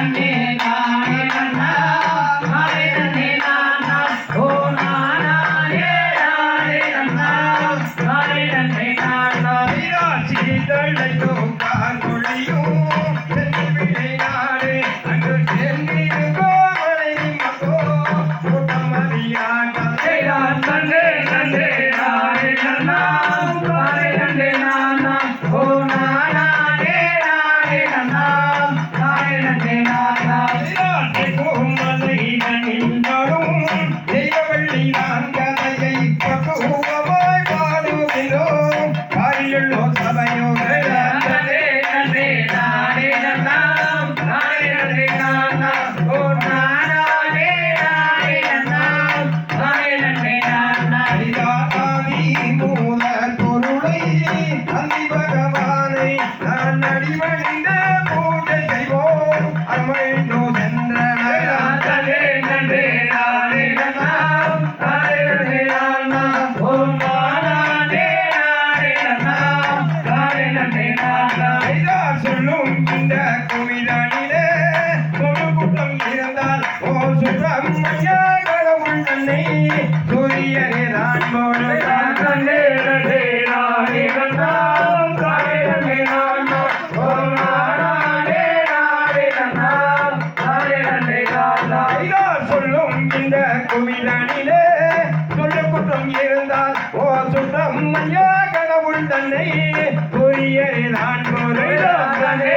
Sunday. அலி பகவானை நான் அடிமை ஓ சுப்பிரமணியா கடவுள் தன்னை புரியதான் பொருள் தன்னை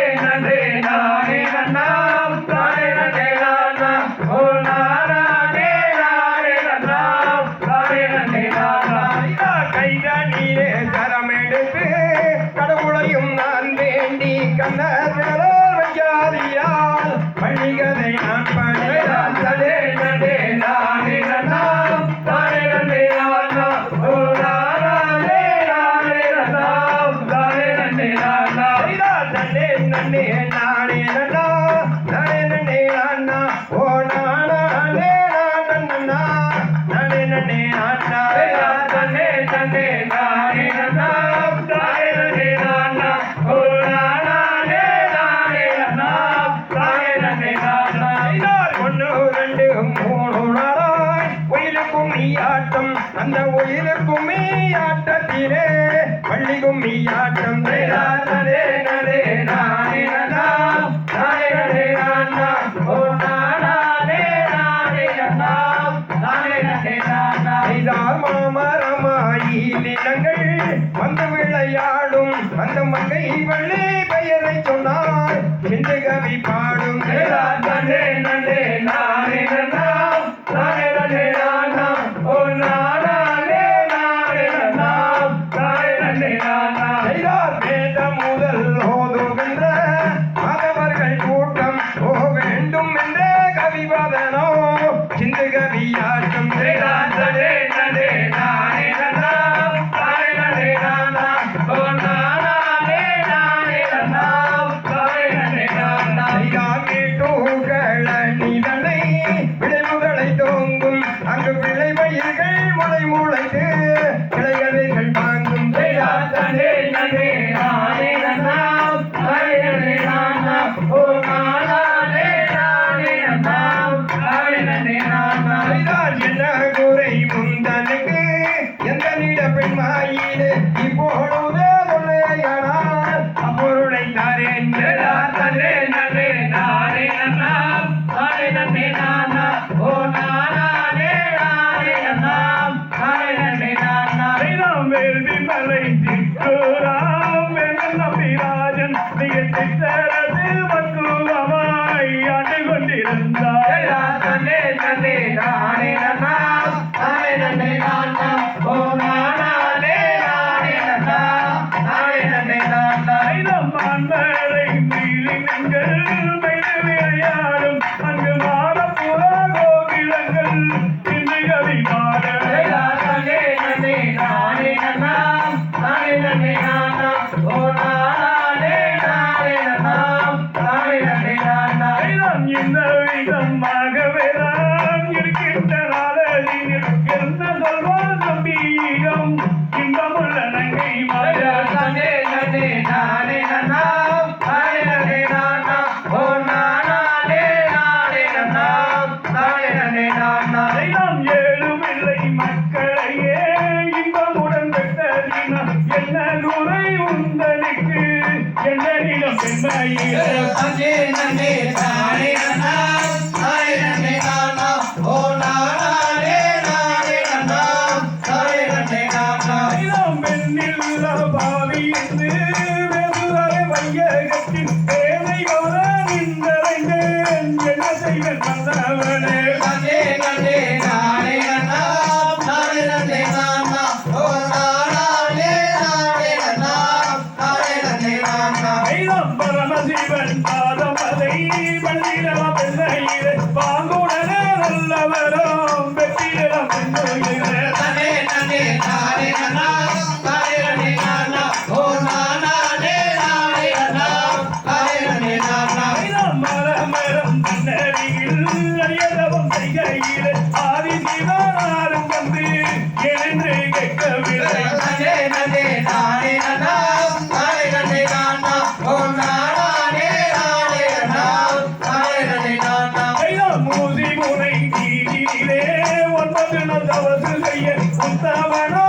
இரண்டு மூணுணராய் ஒயிலுக்கும் மெய்யாட்டம் அந்த ஒயிலுக்கும் மெய்யாட்டத்திலே பள்ளிக்கும் மெய்யாட்டம் நடே நடே நாயனா நாயனே நானா ஓ நானே நானே நானா நானே நானா இதார் மாமரமாயினங்கள் விளையாடும் அந்த மங்கை வள்ளி பெயரை சொன்னார். என்று கவிப்பா நன்னே நன்னே கையிலே ஆதி சிவனாரும் வந்து என்று கேட்கவில்லை. நதே நதே நானே நதா நானே நதே நானா ஓ நானே முனை செய்ய உத்தவனா